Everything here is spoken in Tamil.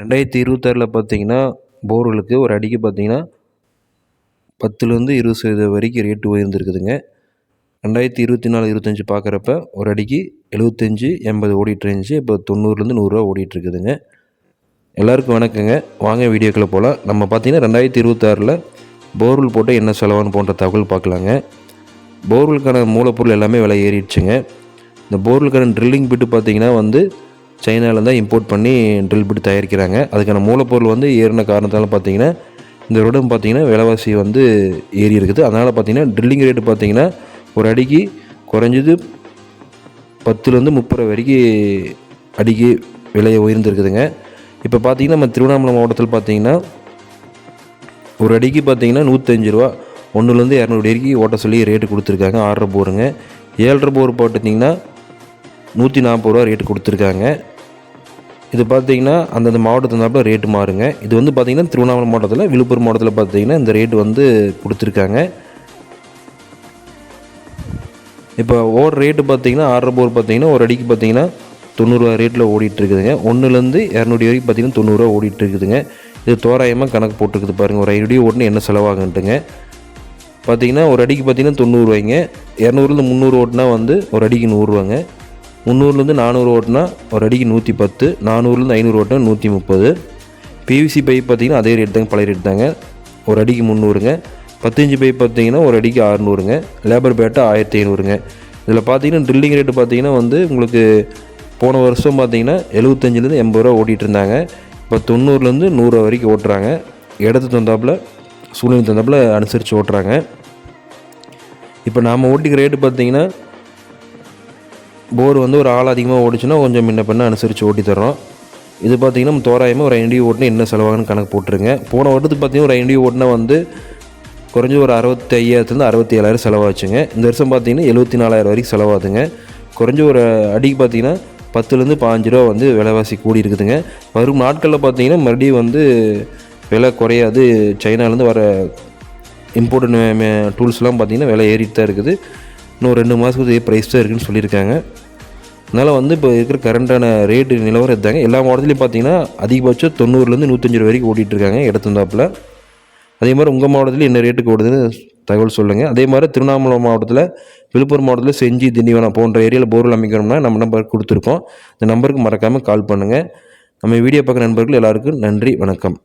ரெண்டாயிரத்தி இருபத்தாறில் பார்த்தீங்கன்னா போர்களுக்கு ஒரு அடிக்கு பார்த்தீங்கன்னா பத்துலேருந்து இருபது சதவீதம் வரைக்கும் ரேட்டு உயர்ந்துருக்குதுங்க. ரெண்டாயிரத்தி இருபத்தி நாலு இருபத்தஞ்சி பார்க்குறப்ப ஒரு அடிக்கு எழுபத்தஞ்சி எண்பது ஓடிட்டு இருந்துச்சு. இப்போ தொண்ணூறுலேருந்து நூறுரூவா ஓடிட்டுருக்குதுங்க எல்லாருக்கும் வணக்கங்க. வாங்க வீடியோக்களை போகலாம் நம்ம பார்த்தீங்கன்னா ரெண்டாயிரத்தி இருபத்தாறில் போர்வெல் போட்டு என்ன செலவானு போன்ற தகவல் பார்க்கலாங்க. போர்வெல்கான மூலப்பொருள் எல்லாமே விலை ஏறிடுச்சுங்க. இந்த போர்வெலுக்கான ட்ரில்லிங் பிட்டு பார்த்தீங்கன்னா வந்து சைனாவில் தான் இம்போர்ட் பண்ணி ட்ரில் பிட் தயாரிக்கிறாங்க. அதுக்கான மூலப்பொருள் வந்து ஏறின காரணத்தால் பார்த்தீங்கன்னா இந்த ரோடும் பார்த்தீங்கன்னா விலைவாசி வந்து ஏறி இருக்குது. அதனால் பார்த்தீங்கன்னா ட்ரில்லிங் ரேட்டு பார்த்தீங்கன்னா ஒரு அடிக்கு குறைஞ்சது பத்துலேருந்து முப்பது வரைக்கும் அடிக்கு விலையை உயர்ந்துருக்குதுங்க. இப்போ பார்த்தீங்கன்னா நம்ம திருவண்ணாமலை மாவட்டத்தில் பார்த்தீங்கன்னா ஒரு அடிக்கு பார்த்தீங்கன்னா நூற்றஞ்சு ரூபா ஒன்றுலேருந்து இரநூறு வரைக்கும் ஓட்ட சொல்லி ரேட்டு கொடுத்துருக்காங்க. ஆறரை போருங்க. ஏழரை போர் போட்டுட்டிங்கன்னா நூற்றி நாற்பது ரூபா ரேட்டு கொடுத்துருக்காங்க. இது பார்த்தீங்கன்னா அந்தந்த மாவட்டத்தில் ரேட்டு மாறுங்க. இது வந்து பார்த்திங்கன்னா திருவண்ணாமலை மாவட்டத்தில் விழுப்புரம் மாவட்டத்தில் பார்த்திங்கன்னா இந்த ரேட்டு வந்து கொடுத்துருக்காங்க. இப்போ ஓடுற ரேட்டு பார்த்தீங்கன்னா ஆறரை போர் பார்த்தீங்கன்னா ஒரு அடிக்கு பார்த்தீங்கன்னா தொண்ணூறுரூவா ரேட்டில் ஓடிட்டுருக்குதுங்க. ஒன்றுலேருந்து இரநூறு வரைக்கும் பார்த்தீங்கன்னா தொண்ணூறுரூவா ஓடிட்டுருக்குதுங்க. இது தோராயமாக கணக்கு போட்டுருக்குது பாருங்கள் ஒரு ஐநூறு ஓட்டுன்னு என்ன செலவாகுன்ட்டுங்க. பார்த்தீங்கன்னா ஒரு அடிக்கு பார்த்தீங்கன்னா தொண்ணூறுவாய்ங்க இரநூறுலேருந்து முந்நூறு ஓட்டுனா வந்து ஒரு அடிக்கு நூறுரூவாங்க முந்நூறுலேருந்து நானூறு ஓட்டினா ஒரு அடிக்கு நூற்றி பத்து நானூறுலேருந்து ஐநூறு ஓட்டினா நூற்றி முப்பது. பிவிசி பைப் பார்த்திங்கன்னா அதே ரேட் தாங்க பழைய ரேட் தாங்க. ஒரு அடிக்கு முந்நூறுங்க. பத்தஞ்சு பைப் பார்த்தீங்கன்னா ஒரு அடிக்கு ஆறுநூறுங்க லேபர் பேட்டா ஆயிரத்தி ஐநூறுங்க. இதில் பார்த்தீங்கன்னா ட்ரில்லிங் ரேட்டு பார்த்தீங்கன்னா வந்து உங்களுக்கு போன வருஷம் பார்த்தீங்கன்னா எழுபத்தஞ்சிலேருந்து எண்பது ரூபா ஓட்டிகிட்டு இருந்தாங்க. இப்போ தொண்ணூறுலேருந்து நூறுரூவா வரைக்கும் ஓட்டுறாங்க. இடத்து தந்தாப்பில் சூழ்நிலை தந்தாப்பில் அனுசரித்து ஓட்டுறாங்க. இப்போ நாம் ஓட்டிக்கிற ரேட்டு பார்த்தீங்கன்னா போர் வந்து ஒரு ஆள் அதிகமாக ஓடிச்சுன்னா கொஞ்சம் முன்ன பண்ண அனுசரித்து ஓட்டி தர்றோம். இது பார்த்திங்கன்னா நம்ம தோராயமாக ஒரு ஐநூறு ஓட்டினா என்ன செலவாகுன்னு கணக்கு போட்டுருங்க. போன வருடத்துக்கு பார்த்திங்கன்னா ஒரு ஐநூறு ஓட்டினா வந்து குறைஞ்சி ஒரு அறுபத்தி ஐயாயிரத்துலேருந்து அறுபத்தி ஏழாயிரம் செலவாச்சுங்க. இந்த வருஷம் பார்த்திங்கன்னா எழுபத்தி நாலாயிரம் வரைக்கும் செலவாகுதுங்க. குறைஞ்சி ஒரு அடிக்கு பார்த்திங்கன்னா பத்துலேருந்து பாஞ்சு ரூபா வந்து விலைவாசி கூடி இருக்குதுங்க. வரும் நாட்களில் பார்த்திங்கன்னா மறுபடியும் வந்து விலை குறையாது. சைனாலேருந்து வர இம்போர்ட் டூல்ஸ்லாம் பார்த்திங்கன்னா விலை ஏறிட்டு தான் இருக்குது. இன்னும் ரெண்டு மாதத்துக்கு இதே ப்ரைஸ் தான் இருக்குதுன்னு சொல்லியிருக்காங்க. அதனால் வந்து இப்போ இருக்கிற கரண்ட்டான ரேட்டு நிலவரம் இருந்தாங்க எல்லா மாவட்டத்துலையும் பார்த்தீங்கன்னா அதிகபட்சம் தொண்ணூறுலேருந்து நூற்றஞ்சு ரூபா வரைக்கும் ஓட்டிகிட்ருக்காங்க இடத்துந்தாப்பில் அதே மாதிரி உங்கள் மாவட்டத்தில் என்ன ரேட்டுக்கு ஓடுதுன்னு தகவல் சொல்லுங்கள் அதே மாதிரி திருவண்ணாமலை மாவட்டத்தில் விழுப்புரம் மாவட்டத்தில் செஞ்சி திண்டிவனம் போன்ற ஏரியாவில் போர்வெல் அமைக்கணும்னா நம்ம நம்பர் கொடுத்துருக்கோம். இந்த நம்பருக்கு மறக்காமல் கால் பண்ணுங்கள் நம்ம வீடியோ பார்க்குற நண்பர்கள் எல்லாருக்கும் நன்றி வணக்கம்.